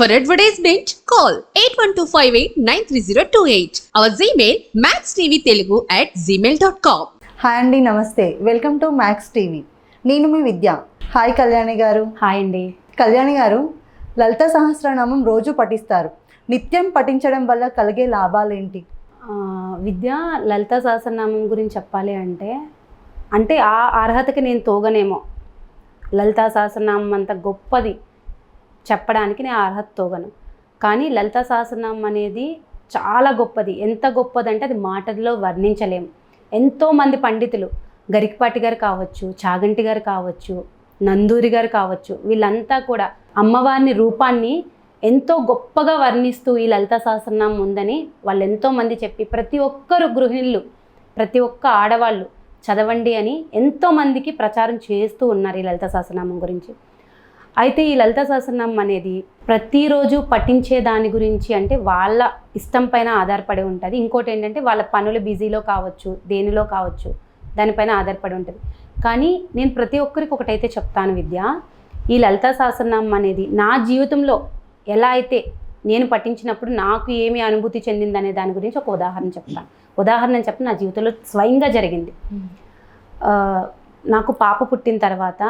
For advertisement, call 8125893028. Our Gmail, maxtvtelugu at gmail.com. Hi అండి నమస్తే welcome to max TV నేను మీ విద్య. Hi Kalyani గారు. Hi అండి కళ్యాణి గారు లలిత సహస్రనామం రోజు పఠిస్తారు. నిత్యం పఠించడం వల్ల కలిగే లాభాలేంటి? ఆ, విద్య లలిత సహస్రనామం గురించి చెప్పాలి అంటే అంటే ఆ అర్హతకి నేను తోగనేమో. లలితా సహస్రనామం అంత గొప్పది. చెప్పడానికి నేను అర్హత తోగను. కానీ లలిత సహస్రనామం అనేది చాలా గొప్పది. ఎంత గొప్పదంటే అది మాటల్లో వర్ణించలేము ఎంతోమంది పండితులు గరికపాటి గారు కావచ్చు చాగంటి గారు కావచ్చు నందూరి గారు కావచ్చు వీళ్ళంతా కూడా అమ్మవారిని రూపాన్ని ఎంతో గొప్పగా వర్ణిస్తూ ఈ లలిత సహస్రనామం ఉందని వాళ్ళు ఎంతోమంది చెప్పి ప్రతి ఒక్కరు గృహిణులు ప్రతి ఒక్క ఆడవాళ్ళు చదవండి అని ఎంతోమందికి ప్రచారం చేస్తూ ఉన్నారు ఈ లలిత సహస్రనామం గురించి. అయితే ఈ లలిత సహస్రనామం అనేది ప్రతిరోజు పఠించే దాని గురించి అంటే వాళ్ళ ఇష్టం పైన ఆధారపడి ఉంటుంది. ఇంకోటి ఏంటంటే వాళ్ళ పనులు బిజీలో కావచ్చు దేనిలో కావచ్చు దానిపైన ఆధారపడి ఉంటుంది. కానీ నేను ప్రతి ఒక్కరికి ఒకటైతే చెప్తాను విద్య ఈ లలిత సహస్రనామం అనేది నా జీవితంలో ఎలా అయితే నేను పఠించినప్పుడు నాకు ఏమి అనుభూతి చెందింది అనే దాని గురించి ఒక ఉదాహరణ చెప్తాను. ఉదాహరణ చెప్పి నా జీవితంలో స్వయంగా జరిగింది. నాకు పాప పుట్టిన తర్వాత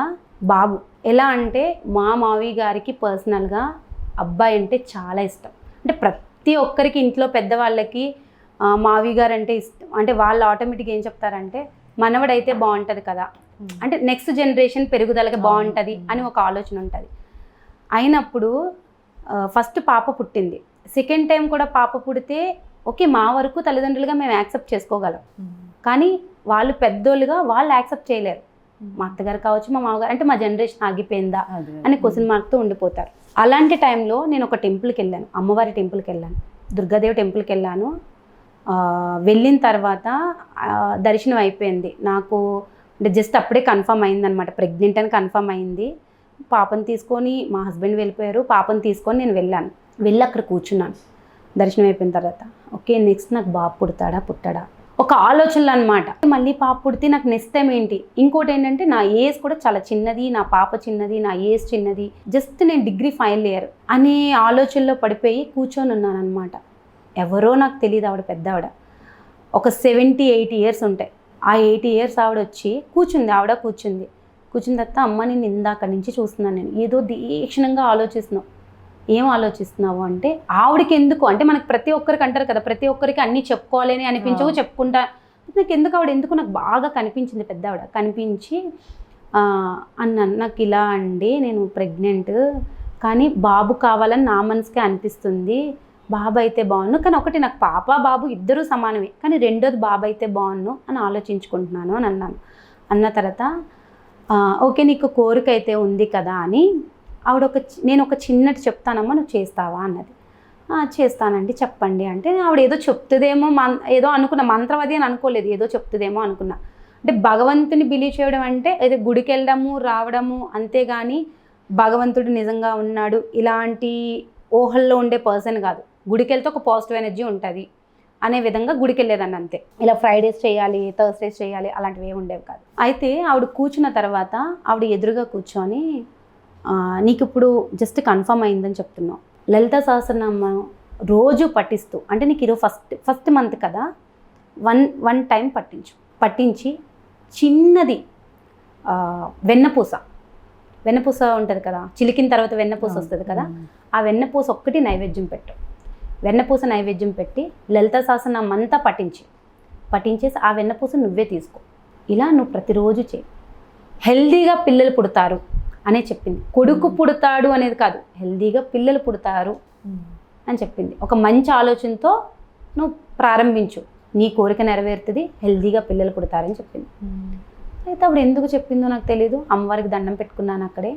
బాబు. ఎలా అంటే మా మావి గారికి పర్సనల్గా అబ్బాయి అంటే చాలా ఇష్టం. అంటే ప్రతి ఒక్కరికి ఇంట్లో పెద్దవాళ్ళకి మావి గారు అంటే ఇష్టం. అంటే వాళ్ళు ఆటోమేటిక్గా ఏం చెప్తారంటే మనవడైతే బాగుంటుంది కదా. అంటే నెక్స్ట్ జనరేషన్ పెరుగుదలకి బాగుంటుంది అని ఒక ఆలోచన ఉంటుంది. అయినప్పుడు ఫస్ట్ పాప పుట్టింది. సెకండ్ టైం కూడా పాప పుడితే ఓకే మా వరకు తల్లిదండ్రులుగా మేము యాక్సెప్ట్ చేసుకోగలం. కానీ వాళ్ళు పెద్దోళ్ళుగా వాళ్ళు యాక్సెప్ట్ చేయలేరు. మా అత్తగారు కావచ్చు మా మామగారు అంటే మా జనరేషన్ ఆగిపోయిందా అని క్వశ్చన్ మార్క్తో ఉండిపోతారు. అలాంటి టైంలో నేను ఒక టెంపుల్కి వెళ్ళాను అమ్మవారి టెంపుల్కి వెళ్ళాను దుర్గాదేవి టెంపుల్కి వెళ్ళాను. వెళ్ళిన తర్వాత దర్శనం అయిపోయింది. నాకు అంటే జస్ట్ అప్పుడే కన్ఫర్మ్ అయిందనమాట ప్రెగ్నెంట్ అని కన్ఫర్మ్ అయింది. పాపని తీసుకొని మా హస్బెండ్ వెళ్ళిపోయారు పాపని తీసుకొని నేను వెళ్ళాను. వెళ్ళి అక్కడ కూర్చున్నాను దర్శనం అయిపోయిన తర్వాత. ఓకే నెక్స్ట్ నాకు బాబు పుడతాడా పుట్టాడా? ఒక ఆలోచనలు అనమాట మళ్ళీ పాప పుడితే నాకు నిస్తం ఏంటి? ఇంకోటి ఏంటంటే నా ఏజ్ కూడా చాలా చిన్నది నా పాప చిన్నది నా ఏజ్ చిన్నది. జస్ట్ నేను డిగ్రీ ఫైనల్ ఇయర్ అనే ఆలోచనలో పడిపోయి కూర్చొని ఉన్నాను అనమాట ఎవరో నాకు తెలియదు ఆవిడ పెద్ద ఆవిడ ఒక సెవెంటీ ఎయిటీ ఇయర్స్ ఉంటాయి. ఆ ఎయిటీ ఇయర్స్ ఆవిడ వచ్చి కూర్చుంది ఆవిడ కూర్చుంది. కూర్చున్న తర్వాత అమ్మ నేను ఇందాక నుంచి చూస్తున్నాను నేను. ఏదో దీక్షణంగా ఆలోచిస్తున్నావు. ఏం ఆలోచిస్తున్నావు అంటే ఆవిడకి ఎందుకు అంటే మనకి ప్రతి ఒక్కరికి అంటారు కదా ప్రతి ఒక్కరికి అన్నీ చెప్పుకోవాలి అని అనిపించవు. చెప్పుకుంటా. నాకు ఎందుకు ఆవిడ? ఎందుకు? నాకు బాగా కనిపించింది పెద్ద ఆవిడ కనిపించి అన్నాను నాకు ఇలా అండి నేను ప్రెగ్నెంట్ కానీ బాబు కావాలని నా మనసుకే అనిపిస్తుంది. బాబు అయితే బాగున్ను కానీ ఒకటి నాకు పాప బాబు ఇద్దరూ సమానమే కానీ రెండోది బాబు అయితే బాగున్ను అని ఆలోచించుకుంటున్నాను అని అన్నాను. అన్న తర్వాత "ఆ, ఓకే నీకు కోరిక అయితే ఉంది కదా అని ఆవిడ ఒక నేను ఒక చిన్నటి చెప్తానమ్మా నువ్వు చేస్తావా అన్నది. చేస్తానండి చెప్పండి అంటే ఆవిడ ఏదో చెప్తుందేమో మన్ ఏదో అనుకున్నా మంత్రవది అని అనుకోలేదు ఏదో చెప్తుందేమో అనుకున్నా. అంటే భగవంతుని బిలీవ్ చేయడం అంటే ఏదో గుడికి వెళ్ళడము రావడము అంతేగాని భగవంతుడు నిజంగా ఉన్నాడు ఇలాంటి ఊహల్లో ఉండే పర్సన్ కాదు. గుడికి వెళ్తే ఒక పాజిటివ్ ఎనర్జీ ఉంటుంది అనే విధంగా గుడికి వెళ్ళేదాన్ని అంతే. ఇలా ఫ్రైడేస్ చేయాలి థర్స్డేస్ చేయాలి అలాంటివి ఏమి ఉండేవి కాదు. అయితే ఆవిడ కూర్చున్న తర్వాత ఆవిడ ఎదురుగా కూర్చొని నీకు ఇప్పుడు జస్ట్ కన్ఫర్మ్ అయిందని చెప్తున్నావు. లలిత సహస్రనామం రోజు పఠిస్తూ అంటే నీకు ఈరోజు ఫస్ట్ ఫస్ట్ మంత్ కదా వన్ వన్ టైం పట్టించు. పట్టించి చిన్నది వెన్నపూస. వెన్నపూస ఉంటుంది కదా చిలికిన తర్వాత వెన్నపూస వస్తుంది కదా ఆ వెన్నపూస ఒక్కటి నైవేద్యం పెట్టు. వెన్నపూస నైవేద్యం పెట్టి లలిత సహస్రనామం అంతా పఠించి. పఠించేసి ఆ వెన్నపూస నువ్వే తీసుకో. ఇలా నువ్వు ప్రతిరోజు చేయి. హెల్దీగా పిల్లలు పుడతారు. అనే చెప్పింది. కొడుకు పుడతాడు అనేది కాదు హెల్దీగా పిల్లలు పుడతారు అని చెప్పింది. ఒక మంచి ఆలోచనతో నువ్వు ప్రారంభించు. నీ కోరిక నెరవేరుతుంది హెల్దీగా పిల్లలు పుడతారని చెప్పింది. అయితే అప్పుడు ఎందుకు చెప్పిందో నాకు తెలియదు అమ్మవారికి దండం పెట్టుకున్నాను అక్కడే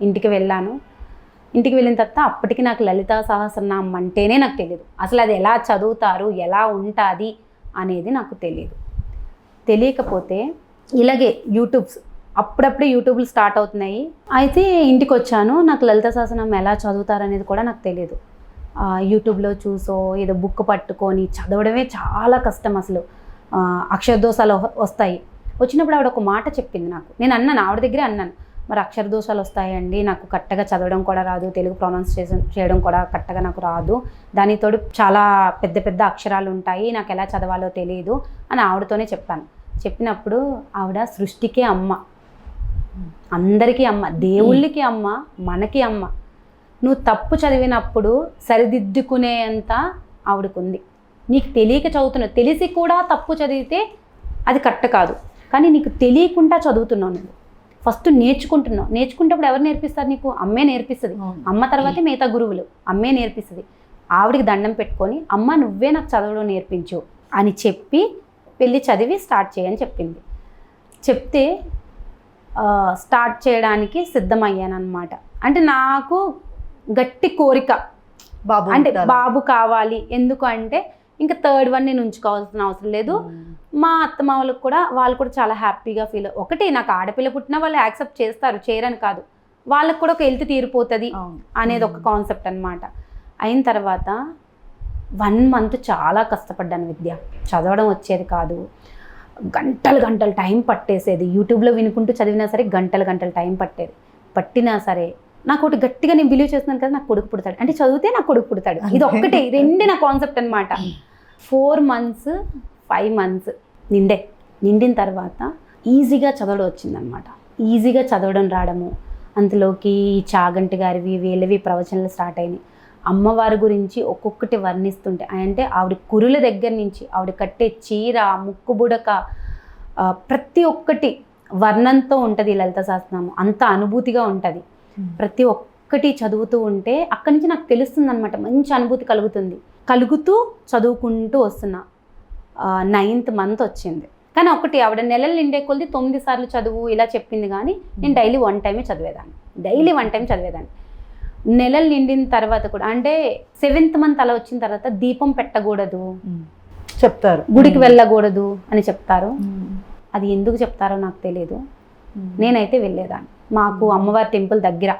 ఇంటికి వెళ్ళాను. ఇంటికి వెళ్ళిన తర్వాత అప్పటికి నాకు లలితా సహస్రనామం అంటేనే నాకు తెలియదు అసలు అది ఎలా చదువుతారు ఎలా ఉంటుంది అనేది నాకు తెలియదు తెలియకపోతే ఇలాగే యూట్యూబ్స్ అప్పుడప్పుడే యూట్యూబ్లు స్టార్ట్ అవుతున్నాయి. అయితే ఇంటికి వచ్చాను. నాకు లలిత శాసనం ఎలా చదువుతారనేది కూడా నాకు తెలియదు యూట్యూబ్లో చూసో ఏదో బుక్ పట్టుకొని చదవడమే చాలా కష్టం అసలు. అక్షరదోషాలు వస్తాయి. వచ్చినప్పుడు ఆవిడ ఒక మాట చెప్పింది నాకు. నేను అన్నాను ఆవిడ దగ్గరే అన్నాను. మరి అక్షర దోషాలు వస్తాయండి నాకు కరెక్ట్గా చదవడం కూడా రాదు తెలుగు ప్రొనౌన్సియేషన్ చేయడం కూడా కరెక్ట్గా నాకు రాదు. దానితోడు చాలా పెద్ద పెద్ద అక్షరాలు ఉంటాయి నాకు ఎలా చదవాలో తెలియదు అని ఆవిడతోనే చెప్పాను. చెప్పినప్పుడు ఆవిడ సృష్టికే అమ్మ. అందరికీ అమ్మ దేవుళ్ళకి అమ్మ మనకి అమ్మ. నువ్వు తప్పు చదివినప్పుడు సరిదిద్దుకునేంత ఆవిడకుంది. నీకు తెలియక చదువుతున్నావు. తెలిసి కూడా తప్పు చదివితే అది కరెక్ట్ కాదు. కానీ నీకు తెలియకుండా చదువుతున్నావు నువ్వు. ఫస్ట్ నేర్చుకుంటున్నావు. నేర్చుకుంటప్పుడు ఎవరు నేర్పిస్తారు నీకు? అమ్మే నేర్పిస్తుంది. అమ్మ తర్వాతే మిగతా గురువులు. అమ్మే నేర్పిస్తుంది. ఆవిడికి దండం పెట్టుకొని అమ్మ నువ్వే నాకు చదవడం నేర్పించు అని చెప్పి వెళ్ళి చదివి స్టార్ట్ చేయని చెప్పింది. చెప్తే స్టార్ట్ చేయడానికి సిద్ధమయ్యాను అనమాట అంటే నాకు గట్టి కోరిక. బాబు అంటే. బాబు కావాలి. ఎందుకు అంటే ఇంకా థర్డ్ వన్ నేను ఉంచుకోవాల్సిన అవసరం లేదు. మా అత్తమ్మ వాళ్ళకి కూడా వాళ్ళు కూడా చాలా హ్యాపీగా ఫీల్ ఒకటి నాకు ఆడపిల్ల పుట్టినా వాళ్ళు యాక్సెప్ట్ చేస్తారు చేయరని కాదు. వాళ్ళకి కూడా ఒక హెల్త్ తీరిపోతుంది. అనేది ఒక కాన్సెప్ట్ అన్నమాట. అయిన తర్వాత వన్ మంత్ చాలా కష్టపడ్డాను విద్య. చదవడం వచ్చేది కాదు. గంటలు గంటలు టైం పట్టేసేది. యూట్యూబ్లో వినుకుంటూ చదివినా సరే గంటలు గంటలు టైం పట్టేది. పట్టినా సరే నాకు ఒకటి గట్టిగా నేను బిలీవ్ చేస్తున్నాను కదా నాకు కొడుకు పుడతాడు. అంటే చదివితే నాకు కొడుకు పుడతాడు. ఇది ఒక్కటే రెండే నా కాన్సెప్ట్ అనమాట ఫోర్ మంత్స్ ఫైవ్ మంత్స్ నిండే. నిండిన తర్వాత ఈజీగా చదవడం వచ్చిందనమాట ఈజీగా చదవడం రావడము. అంతలోకి ఈ చాగంటి గారివి వీళ్ళవి ప్రవచనలు స్టార్ట్ అయినాయి. అమ్మవారి గురించి ఒక్కొక్కటి వర్ణిస్తుంటే అంటే ఆవిడ కురుల దగ్గర నుంచి ఆవిడ కట్టే చీర ముక్కు బుడక ఆ, ప్రతి ఒక్కటి వర్ణంతో ఉంటుంది లలిత శాస్త్రనామం అంత అనుభూతిగా ఉంటుంది. ప్రతి ఒక్కటి చదువుతూ ఉంటే అక్కడి నుంచి నాకు తెలుస్తుంది అనమాట మంచి అనుభూతి కలుగుతుంది. కలుగుతూ చదువుకుంటూ వస్తున్నా నైన్త్ మంత్ వచ్చింది. కానీ ఒకటి ఆవిడ నెలలు నిండే కొద్ది తొమ్మిది సార్లు చదువు ఇలా చెప్పింది కానీ నేను డైలీ వన్ టైమే చదివేదాన్ని. డైలీ వన్ టైం చదివేదాన్ని. నెలలు నిండిన తర్వాత కూడా అంటే సెవెంత్ మంత్ అలా వచ్చిన తర్వాత దీపం పెట్టకూడదు. చెప్తారు. గుడికి వెళ్ళకూడదు అని చెప్తారు. అది ఎందుకు చెప్తారో నాకు తెలియదు. నేనైతే వెళ్ళేదాన్ని. మాకు అమ్మవారి టెంపుల్ దగ్గర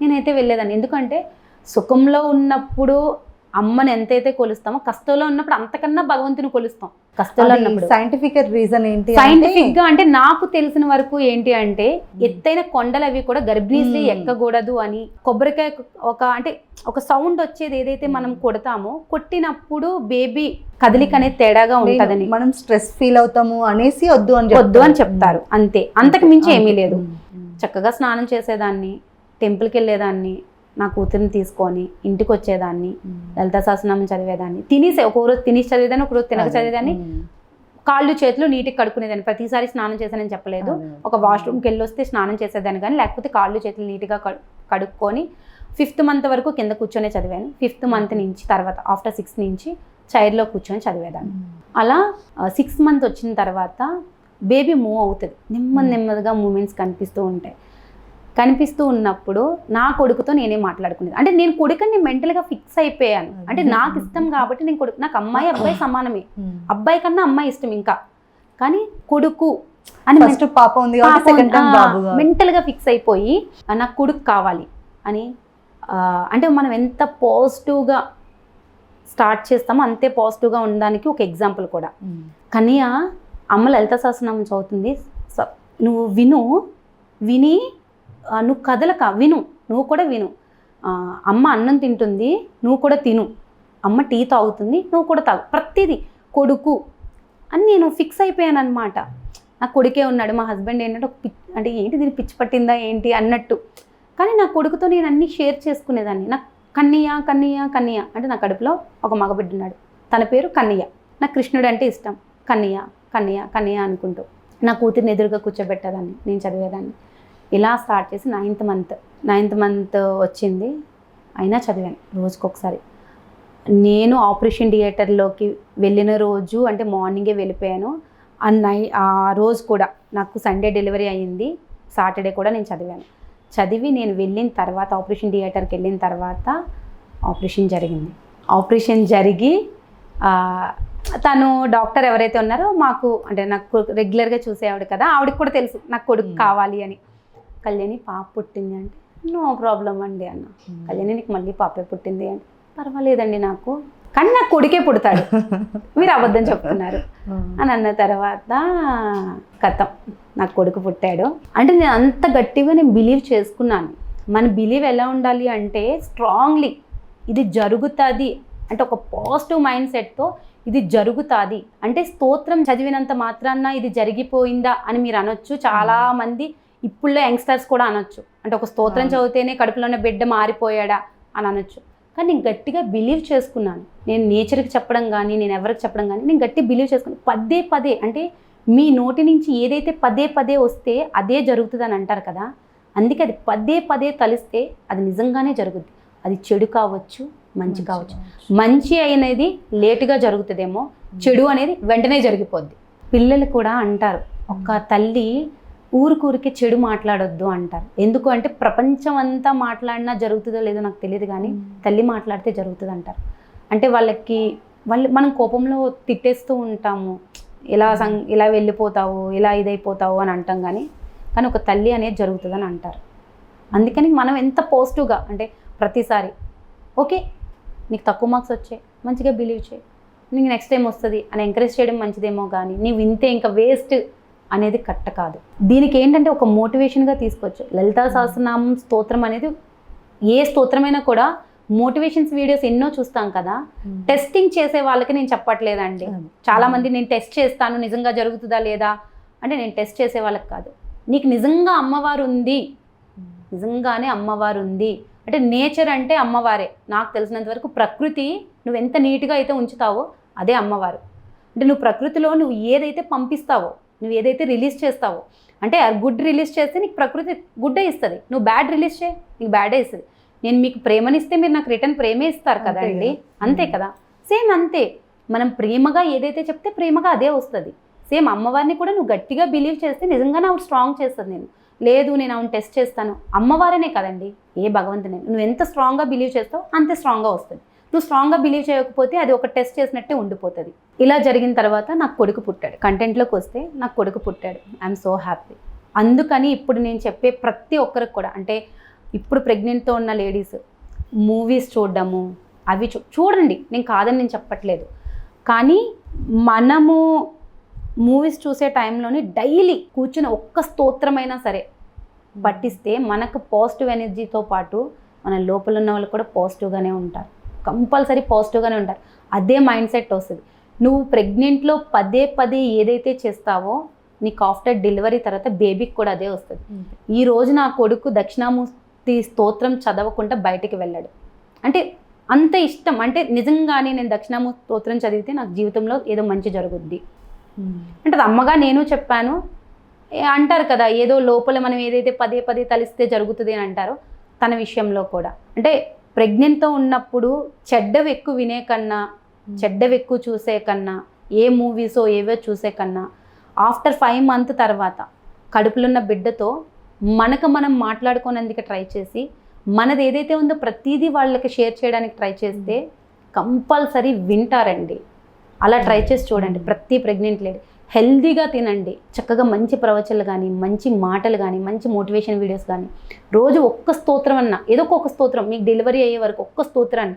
నేనైతే వెళ్ళేదాన్ని. ఎందుకంటే సుఖంలో ఉన్నప్పుడు అమ్మని ఎంతైతే కొలుస్తామో కష్టంలో ఉన్నప్పుడు అంతకన్నా భగవంతుని కొలుస్తాం. కష్టంలో ఉన్నప్పుడు. సైంటిఫిక్ రీజన్ ఏంటి సైంటిఫిక్గా అంటే నాకు తెలిసిన వరకు ఏంటి అంటే ఎత్తైన కొండలు అవి కూడా Hmm. ఎక్కకూడదు అని కొబ్బరికాయ ఒక అంటే ఒక సౌండ్ వచ్చేది ఏదైతే మనం కొడతామో కొట్టినప్పుడు బేబీ కదలిక అనేది తేడాగా ఉంటదని. మనం స్ట్రెస్ ఫీల్ అవుతాము అనేసి వద్దు అని వద్దు అని చెప్తారు. అంతే. అంతకు మించి ఏమీ లేదు. చక్కగా స్నానం చేసేదాన్ని టెంపుల్కి వెళ్ళేదాన్ని నా కూతురిని తీసుకొని ఇంటికి వచ్చేదాన్ని. లలితా సహస్రనామం చదివేదాన్ని తినేసి ఒక రోజు తినేసి చదివేదాన్ని ఒక రోజు తినక. చదివేదాన్ని. కాళ్ళు చేతులు నీటికి కడుక్కునేదాన్ని ప్రతిసారి స్నానం చేశానని చెప్పలేదు. ఒక వాష్రూమ్కి వెళ్ళి వస్తే స్నానం చేసేదాన్ని కానీ లేకపోతే కాళ్ళు చేతులు నీట్గా కడు కడుక్కొని ఫిఫ్త్ మంత్ వరకు కింద కూర్చొనే చదివాను ఫిఫ్త్ మంత్ నుంచి తర్వాత ఆఫ్టర్ సిక్స్త్ నుంచి చైర్లో కూర్చొని చదివేదాన్ని అలా సిక్స్త్ మంత్ వచ్చిన తర్వాత బేబీ మూవ్ అవుతుంది నెమ్మది. నెమ్మదిగా మూమెంట్స్ కనిపిస్తూ ఉంటాయి కనిపిస్తూ ఉన్నప్పుడు నా కొడుకుతో నేనే మాట్లాడుకునేది? అంటే నేను కొడుకుని మెంటల్గా ఫిక్స్ అయిపోయాను. అంటే నాకు ఇష్టం కాబట్టి నేను కొడుకు నాకు అమ్మాయి అబ్బాయి సమానమే. అబ్బాయి కన్నా అమ్మాయి ఇష్టం ఇంకా. కానీ కొడుకు అని ఫస్ట్ పాప ఉంది. మెంటల్గా ఫిక్స్ అయిపోయి "ఆ, నాకు కొడుకు కావాలి అని అంటే మనం ఎంత పాజిటివ్గా స్టార్ట్ చేస్తామో అంతే పాజిటివ్గా ఉండడానికి ఒక ఎగ్జాంపుల్ కూడా. కన్య అమ్మ లలిత సహస్రనామం చదువుతుంది. నువ్వు విను విని నువ్వు కదలక విను నువ్వు కూడా విను. అమ్మ అన్నం తింటుంది నువ్వు కూడా తిను. అమ్మ టీ తాగుతుంది నువ్వు కూడా తాగు. ప్రతిదీ కొడుకు. అని నేను ఫిక్స్ అయిపోయాను అనమాట నా కొడుకే ఉన్నాడు మా హస్బెండ్ ఏంటంటే ఒక పిచ్ అంటే ఏంటి దీన్ని పిచ్చి పట్టిందా ఏంటి అన్నట్టు. కానీ నా కొడుకుతో నేను అన్నీ షేర్ చేసుకునేదాన్ని. నాకు కన్నయ్య కన్నయ్య కన్నయ్య అంటే నా కడుపులో ఒక మగబిడ్డ ఉన్నాడు. తన పేరు కన్నయ్య. నాకు కృష్ణుడు అంటే ఇష్టం. కన్నయ్య కన్నయ్య కన్నయ్య అనుకుంటూ. నా కూతురిని ఎదురుగా కూర్చోబెట్టేదాన్ని నేను చదివేదాన్ని. ఇలా స్టార్ట్ చేసి నైన్త్ మంత్ నైన్త్ మంత్ వచ్చింది. అయినా చదివాను రోజుకొకసారి నేను ఆపరేషన్ థియేటర్లోకి వెళ్ళిన రోజు అంటే మార్నింగే వెళ్ళిపోయాను. నై ఆ రోజు కూడా నాకు సండే డెలివరీ అయ్యింది. సాటర్డే కూడా నేను చదివాను. చదివి నేను వెళ్ళిన తర్వాత ఆపరేషన్ థియేటర్కి వెళ్ళిన తర్వాత ఆపరేషన్ జరిగింది. ఆపరేషన్ జరిగి తను డాక్టర్ ఎవరైతే ఉన్నారో మాకు అంటే నాకు రెగ్యులర్గా చూసేవాడు కదా ఆవిడకి కూడా తెలుసు నాకు కొడుకు. కావాలి అని. కళ్యాణి పాప పుట్టింది అంటే నో ప్రాబ్లం అండి అన్న. కళ్యాణి నీకు మళ్ళీ పాపే పుట్టింది అంటే పర్వాలేదండి నాకు. కానీ నాకు కొడుకే పుడతాడు. మీరు అబద్ధం చెప్తున్నారు. అని అన్న తర్వాత కథం. నాకు కొడుకు పుట్టాడు. అంటే నేను అంత గట్టిగా నేను బిలీవ్ చేసుకున్నాను. మన బిలీవ్ ఎలా ఉండాలి అంటే స్ట్రాంగ్లీ ఇది జరుగుతుంది. అంటే ఒక పాజిటివ్ మైండ్ సెట్తో ఇది జరుగుతుంది. అంటే స్తోత్రం చదివినంత మాత్రాన ఇది జరిగిపోయిందా అని మీరు అనొచ్చు. చాలా మంది ఇప్పుడులో యంగ్స్టర్స్ కూడా అనొచ్చు. అంటే ఒక స్తోత్రం. చదివితేనే కడుపులో ఉన్న బిడ్డ మారిపోయాడా అని అనొచ్చు. కానీ నేను గట్టిగా బిలీవ్ చేసుకున్నాను. నేను నేచర్కి చెప్పడం కానీ నేను ఎవరికి చెప్పడం కానీ నేను గట్టి బిలీవ్ చేసుకున్నాను. పదే పదే అంటే మీ నోటి నుంచి ఏదైతే పదే పదే వస్తే అదే జరుగుతుంది అని అంటారు కదా అందుకే అది పదే పదే తలిస్తే అది నిజంగానే జరుగుద్ది. అది చెడు కావచ్చు మంచి కావచ్చు. మంచి అనేది లేటుగా జరుగుతుందేమో చెడు అనేది వెంటనే జరిగిపోద్ది. పిల్లలు కూడా అంటారు ఒక తల్లి ఊరికూరికి చెడు మాట్లాడొద్దు అంటారు. ఎందుకు అంటే ప్రపంచం అంతా మాట్లాడినా జరుగుతుందో లేదో నాకు తెలియదు కానీ తల్లి మాట్లాడితే జరుగుతుంది అంటారు అంటే వాళ్ళకి వాళ్ళు మనం కోపంలో తిట్టేస్తూ ఉంటాము. ఇలా సం ఇలా వెళ్ళిపోతావు ఇలా ఇదైపోతావు అని అంటాం కానీ కానీ ఒక తల్లి అనేది జరుగుతుందని అంటారు. అందుకని మనం ఎంత పాజిటివ్గా అంటే ప్రతిసారి ఓకే నీకు తక్కువ మార్క్స్ వచ్చాయి మంచిగా బిలీవ్ చేయి నీకు నెక్స్ట్ టైం వస్తుంది అని ఎంకరేజ్ చేయడం మంచిదేమో కానీ నీవు ఇంతే ఇంకా వేస్ట్ అనేది కట్ట కాదు. దీనికి ఏంటంటే ఒక మోటివేషన్గా తీసుకోవచ్చు. లలితా సహస్రనామం స్తోత్రం అనేది ఏ స్తోత్రమైనా కూడా మోటివేషన్స్ వీడియోస్ ఎన్నో చూస్తాం కదా టెస్టింగ్ చేసే వాళ్ళకి నేను చెప్పట్లేదండి. చాలా మంది నేను టెస్ట్ చేస్తాను నిజంగా జరుగుతుందా లేదా అంటే నేను టెస్ట్ చేసే వాళ్ళకి కాదు. నీకు నిజంగా అమ్మవారు ఉంది. నిజంగానే అమ్మవారు ఉంది. అంటే నేచర్ అంటే అమ్మవారే. నాకు తెలిసినంత వరకు ప్రకృతి నువ్వు ఎంత నీట్గా అయితే ఉంచుతావో అదే అమ్మవారు. అంటే నువ్వు ప్రకృతిలో నువ్వు ఏదైతే పంపిస్తావో నువ్వు ఏదైతే రిలీజ్ చేస్తావో అంటే గుడ్ రిలీజ్ చేస్తే నీకు ప్రకృతి గుడ్డే ఇస్తుంది. నువ్వు బ్యాడ్ రిలీజ్ చేయి నీకు బ్యాడే ఇస్తుంది. నేను మీకు ప్రేమనిస్తే మీరు నాకు రిటర్న్ ప్రేమే ఇస్తారు కదండి కదా. అంతే కదా? సేమ్ అంతే. మనం ప్రేమగా ఏదైతే చెప్తే ప్రేమగా అదే వస్తుంది. సేమ్ అమ్మవారిని కూడా నువ్వు గట్టిగా బిలీవ్ చేస్తే నిజంగానే ఆవిడ స్ట్రాంగ్ చేస్తుంది నేను లేదు నేను ఆవిడ టెస్ట్ చేస్తాను. అమ్మవారనే కదండి? ఏ భగవంతుని? నువ్వు ఎంత స్ట్రాంగ్గా బిలీవ్ చేస్తావు అంతే స్ట్రాంగ్గా వస్తుంది. నువ్వు స్ట్రాంగ్గా బిలీవ్ చేయకపోతే అది ఒక టెస్ట్ చేసినట్టే ఉండిపోతుంది. ఇలా జరిగిన తర్వాత నాకు కొడుకు పుట్టాడు. కంటెంట్లోకి వస్తే నాకు కొడుకు పుట్టాడు. ఐఎమ్ సో హ్యాపీ అందుకని ఇప్పుడు నేను చెప్పే ప్రతి ఒక్కరికి కూడా అంటే ఇప్పుడు ప్రెగ్నెంట్తో ఉన్న లేడీస్ మూవీస్ చూడడము అవి చూ చూడండి. నేను కాదని నేను చెప్పట్లేదు. కానీ మనము మూవీస్ చూసే టైంలోని డైలీ కూర్చుని ఒక్క స్తోత్రమైనా సరే పట్టిస్తే మనకు పాజిటివ్ ఎనర్జీతో పాటు మన లోపల ఉన్న వాళ్ళు కూడా పాజిటివ్గానే ఉంటారు. కంపల్సరీ పాజిటివ్గానే ఉంటారు. అదే మైండ్ సెట్ వస్తుంది. నువ్వు ప్రెగ్నెంట్లో పదే పదే ఏదైతే చేస్తావో నీకు ఆఫ్టర్ డెలివరీ తర్వాత బేబీకి కూడా అదే వస్తుంది. ఈ రోజు నా కొడుకు దక్షిణామూర్తి స్తోత్రం చదవకుండా బయటికి వెళ్ళాడు. అంటే అంత ఇష్టం. అంటే నిజంగానే నేను దక్షిణామూర్తి స్తోత్రం చదివితే నాకు జీవితంలో ఏదో మంచి జరుగుద్ది. అంటే అది అమ్మగా నేను చెప్పాను. ఏ అంటారు కదా ఏదో లోపల మనం ఏదైతే పదే పదే తలిస్తే జరుగుతుంది అని అంటారో తన విషయంలో కూడా. అంటే ప్రెగ్నెంట్తో ఉన్నప్పుడు చెడ్డవి ఎక్కువ వినే కన్నా చెడ్డవి ఎక్కువ చూసే కన్నా ఏ మూవీసో ఏవో చూసే కన్నా ఆఫ్టర్ ఫైవ్ మంత్ తర్వాత కడుపులో ఉన్న బిడ్డతో మనకు మనం మాట్లాడుకోనందుకు ట్రై చేసి మనది ఏదైతే ఉందో ప్రతిదీ వాళ్ళకి షేర్ చేయడానికి ట్రై చేస్తే కంపల్సరీ వింటారండి. అలా ట్రై చేసి చూడండి. ప్రతి ప్రెగ్నెంట్ లేడీ హెల్దీగా తినండి. చక్కగా మంచి ప్రవచనలు కానీ మంచి మాటలు కానీ మంచి మోటివేషన్ వీడియోస్ కానీ రోజు ఒక్క స్తోత్రం అన్న ఏదో ఒక స్తోత్రం మీకు డెలివరీ అయ్యే వరకు ఒక్క స్తోత్రాన్ని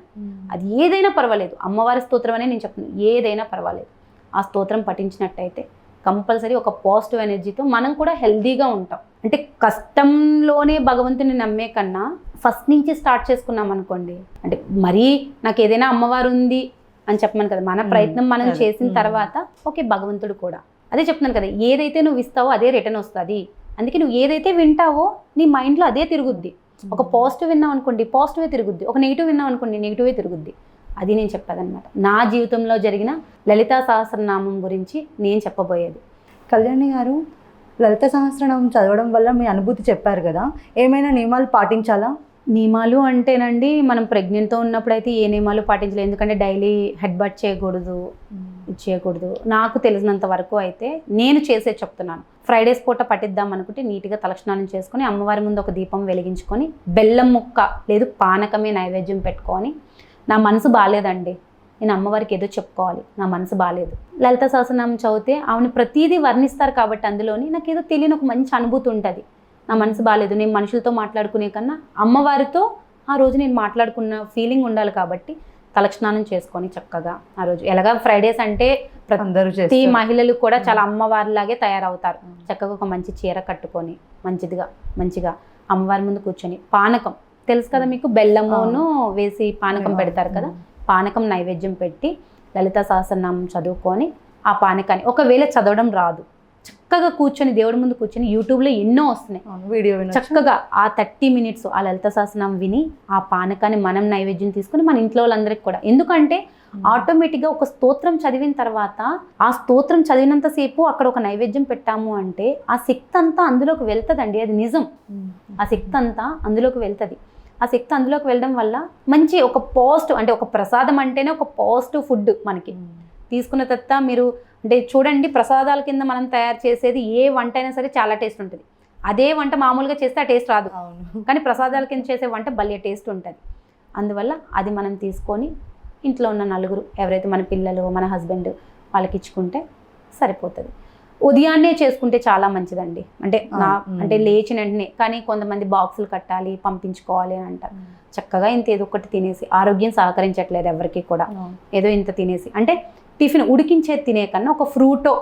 అది ఏదైనా పర్వాలేదు. అమ్మవారి స్తోత్రం అనే నేను చెప్తున్నాను ఏదైనా పర్వాలేదు. ఆ స్తోత్రం పఠించినట్టయితే కంపల్సరీ ఒక పాజిటివ్ ఎనర్జీతో మనం కూడా హెల్దీగా ఉంటాం. అంటే కష్టంలోనే భగవంతుని నమ్మే కన్నా ఫస్ట్ నుంచి స్టార్ట్ చేసుకున్నాం అనుకోండి అంటే మరీ నాకు ఏదైనా అమ్మవారు ఉంది అని చెప్పమని కదా. మన. ప్రయత్నం మనం. చేసిన. తర్వాత ఓకే భగవంతుడు కూడా. అదే చెప్తున్నాను కదా ఏదైతే నువ్వు ఇస్తావో అదే రిటర్న్ వస్తుంది. అందుకే నువ్వు ఏదైతే వింటావో నీ మైండ్లో అదే తిరుగుద్ది. ఒక పాజిటివ్ విన్నాం అనుకోండి పాజిటివే తిరుగుద్ది. ఒక నెగిటివ్ విన్నాం అనుకోండి నెగిటివే తిరుగుద్ది. అది నేను చెప్పేదన్నమాట. నా జీవితంలో జరిగిన లలితా సహస్రనామం గురించి నేను చెప్పబోయేది. కళ్యాణి గారు లలిత సహస్రనామం చదవడం వల్ల మీ అనుభూతి చెప్పారు కదా. ఏమైనా నియమాలు పాటించాలా? నియమాలు అంటేనండి మనం ప్రెగ్నెంట్తో ఉన్నప్పుడు అయితే ఏ నియమాలు పాటించలేదు ఎందుకంటే డైలీ హెడ్ బట్ చేయకూడదు చేయకూడదు. నాకు తెలిసినంత వరకు అయితే నేను చేసే చెప్తున్నాను. ఫ్రైడేస్ పూట పట్టిద్దాం అనుకుంటే నీట్గా తలస్నానం చేసుకొని అమ్మవారి ముందు ఒక దీపం వెలిగించుకొని బెల్లం ముక్క లేదు పానకమే నైవేద్యం పెట్టుకొని నా మనసు బాగాలేదండి నేను అమ్మవారికి ఏదో చెప్పుకోవాలి. నా మనసు బాగాలేదు లలిత సహస్రనామం చదివితే ఆవిడ ప్రతిదీ వర్ణిస్తారు కాబట్టి అందులోని నాకు ఏదో తెలియని ఒక మంచి అనుభూతి ఉంటుంది. నా మనసు బాగాలేదు నేను మనుషులతో మాట్లాడుకునే కన్నా అమ్మవారితో ఆ రోజు నేను మాట్లాడుకున్న ఫీలింగ్ ఉండాలి కాబట్టి తలస్నానం చేసుకొని చక్కగా ఆ రోజు. ఎలాగా ఫ్రైడేస్ అంటే ప్రతి మహిళలు కూడా చాలా అమ్మవారిలాగే తయారవుతారు. చక్కగా ఒక మంచి చీర కట్టుకొని మంచిదిగా మంచిగా అమ్మవారి ముందు కూర్చొని పానకం. తెలుసు కదా మీకు? బెల్లమును వేసి పానకం పెడతారు కదా? పానకం నైవేద్యం పెట్టి లలిత సహస్రనామం చదువుకొని ఆ పానకాన్ని ఒకవేళ చదవడం రాదు చక్కగా కూర్చొని దేవుడి ముందు కూర్చొని యూట్యూబ్లో ఎన్నో వస్తున్నాయి. వీడియో. చక్కగా ఆ థర్టీ మినిట్స్ ఆ లలిత సహస్రనామం విని ఆ పానకాన్ని మనం నైవేద్యం తీసుకుని మన ఇంట్లో వాళ్ళందరికీ కూడా. ఎందుకంటే ఆటోమేటిక్గా ఒక స్తోత్రం చదివిన తర్వాత ఆ స్తోత్రం చదివినంతసేపు అక్కడ ఒక నైవేద్యం పెట్టాము అంటే ఆ శక్తి అంతా అందులోకి వెళ్తుందండి. అది నిజం. ఆ శక్తి అంతా అందులోకి వెళ్తుంది. ఆ శక్తి అందులోకి వెళ్ళడం వల్ల మంచి ఒక పాజిటివ్ అంటే ఒక ప్రసాదం అంటేనే ఒక పాజిటివ్ ఫుడ్ మనకి. తీసుకున్న తర్వాత మీరు అంటే చూడండి ప్రసాదాల కింద మనం తయారు చేసేది ఏ వంట అయినా సరే చాలా టేస్ట్ ఉంటుంది. అదే వంట మామూలుగా చేస్తే ఆ టేస్ట్ రాదు. కానీ ప్రసాదాల కింద చేసే వంట భలే టేస్ట్ ఉంటుంది. అందువల్ల అది మనం తీసుకొని ఇంట్లో ఉన్న నలుగురు ఎవరైతే మన పిల్లలు మన హస్బెండ్ వాళ్ళకి ఇచ్చుకుంటే సరిపోతుంది. ఉదయాన్నే చేసుకుంటే చాలా మంచిదండి. అంటే నా. అంటే లేచిన వెంటనే కానీ కొంతమంది బాక్సులు కట్టాలి పంపించుకోవాలి అని అంటారు. చక్కగా ఇంత ఏదో ఒకటి తినేసి ఆరోగ్యం సహకరించట్లేదు ఎవరికి కూడా. ఏదో ఇంత తినేసి. అంటే టిఫిన్ ఉడికించేది తినే కన్నా ఒక ఫ్రూటో.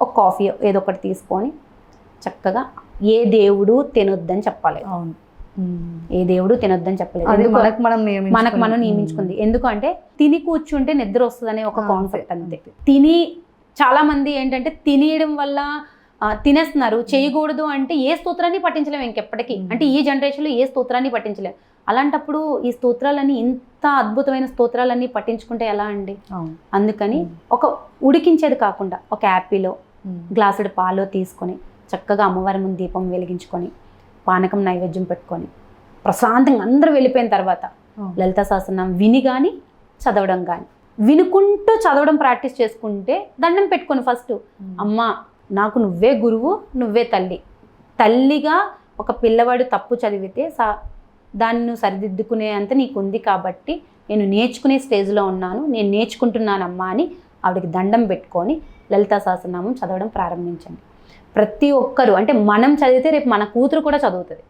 ఒక కాఫీ ఏదో ఒకటి తీసుకొని చక్కగా ఏ దేవుడు తినొద్దని చెప్పలేదు అవును. ఏ దేవుడు తినొద్దని చెప్పలేదు? మనకు మనం మనకు మనం నియమించుకుంది ఎందుకంటే తిని కూర్చుంటే నిద్ర వస్తుందనే ఒక కాన్సెప్ట్ అంతే. తిని చాలా మంది ఏంటంటే తినేయడం వల్ల తినేస్తున్నారు చేయకూడదు అంటే ఏ స్తోత్రాన్ని పట్టించలేము ఇంకెప్పటికీ. అంటే ఈ జనరేషన్లో ఏ స్తోత్రాన్ని పట్టించలేము అలాంటప్పుడు ఈ స్తోత్రాలన్నీ ఇంత అద్భుతమైన స్తోత్రాలన్నీ పట్టించుకుంటే ఎలా అండి అందుకని. ఒక ఉడికించేది కాకుండా ఒక యాపిలో. గ్లాసుడు పాలు తీసుకొని చక్కగా అమ్మవారి ముందు దీపం వెలిగించుకొని పానకం నైవేద్యం పెట్టుకొని ప్రశాంతంగా అందరూ వెళ్ళిపోయిన తర్వాత. లలిత సహస్రనామం విని కానీ చదవడం కానీ వినుకుంటూ చదవడం ప్రాక్టీస్ చేసుకుంటే దండం పెట్టుకొని ఫస్ట్. అమ్మ నాకు నువ్వే గురువు నువ్వే తల్లి తల్లిగా ఒక పిల్లవాడు తప్పు చదివితే సా దాన్ని నువ్వు సరిదిద్దుకునే అంత నీకు ఉంది కాబట్టి నేను నేర్చుకునే స్టేజ్లో ఉన్నాను నేను నేర్చుకుంటున్నానమ్మా అని ఆవిడకి దండం పెట్టుకొని లలితా సహస్రనామం చదవడం ప్రారంభించండి. ప్రతి ఒక్కరు అంటే మనం చదివితే రేపు మన కూతురు కూడా చదువుతుంది.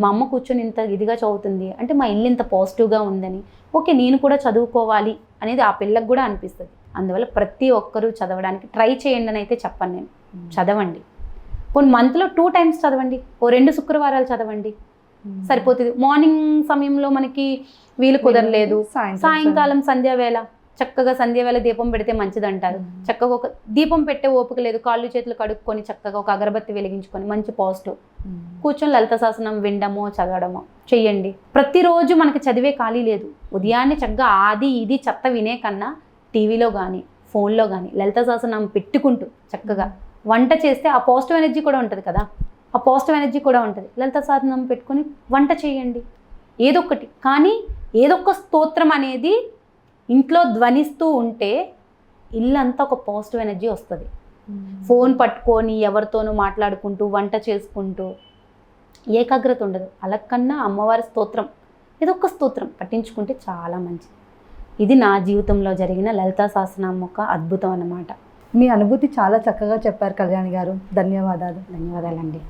మా అమ్మ కూర్చొని ఇంత ఇదిగా చదువుతుంది అంటే మా ఇల్లు ఇంత పాజిటివ్గా ఉందని ఓకే నేను కూడా చదువుకోవాలి అనేది ఆ పిల్లకి కూడా అనిపిస్తుంది. అందువల్ల ప్రతి ఒక్కరూ చదవడానికి ట్రై చేయండి అని అయితే చెప్పను నేను. చదవండి. కొన్ని మంత్లో టూ టైమ్స్ చదవండి ఓ రెండు శుక్రవారాలు చదవండి. సరిపోతుంది. మార్నింగ్ సమయంలో మనకి వీలు కుదరలేదు. సాయంకాలం సంధ్యావేళ చక్కగా సంధ్యావేళ దీపం పెడితే మంచిది అంటారు. చక్కగా ఒక దీపం పెట్టే ఓపిక లేదు. కాళ్ళు చేతులు కడుక్కొని చక్కగా ఒక అగరబత్తి వెలిగించుకొని మంచి పాజిటివ్. కూర్చొని లలిత శాసనం వినడమో చదవడమో చెయ్యండి. ప్రతిరోజు మనకి చదివే ఖాళీ లేదు. ఉదయాన్నే చక్కగా ఆది ఇది చెత్త వినే కన్నా టీవీలో కానీ ఫోన్లో కానీ లలిత శాసనం పెట్టుకుంటూ చక్కగా వంట చేస్తే ఆ పాజిటివ్ ఎనర్జీ కూడా ఉంటుంది కదా? ఆ పాజిటివ్ ఎనర్జీ కూడా ఉంటుంది. లలిత శాసనం పెట్టుకొని వంట చేయండి. ఏదొక్కటి. కానీ ఏదొక్క స్తోత్రం అనేది ఇంట్లో ధ్వనిస్తూ ఉంటే ఇల్లంతా ఒక పాజిటివ్ ఎనర్జీ వస్తుంది. ఫోన్ పట్టుకొని ఎవరితోనూ మాట్లాడుకుంటూ వంట చేసుకుంటూ ఏకాగ్రత ఉండదు. అలకన్నా అమ్మవారి స్తోత్రం ఇదొక్క స్తోత్రం పట్టించుకుంటే చాలా మంచిది. ఇది నా జీవితంలో జరిగిన లలితా సహస్రనామం ఒక అద్భుతం అన్నమాట. మీ అనుభూతి చాలా చక్కగా చెప్పారు కళ్యాణి గారు. ధన్యవాదాలు. ధన్యవాదాలండి.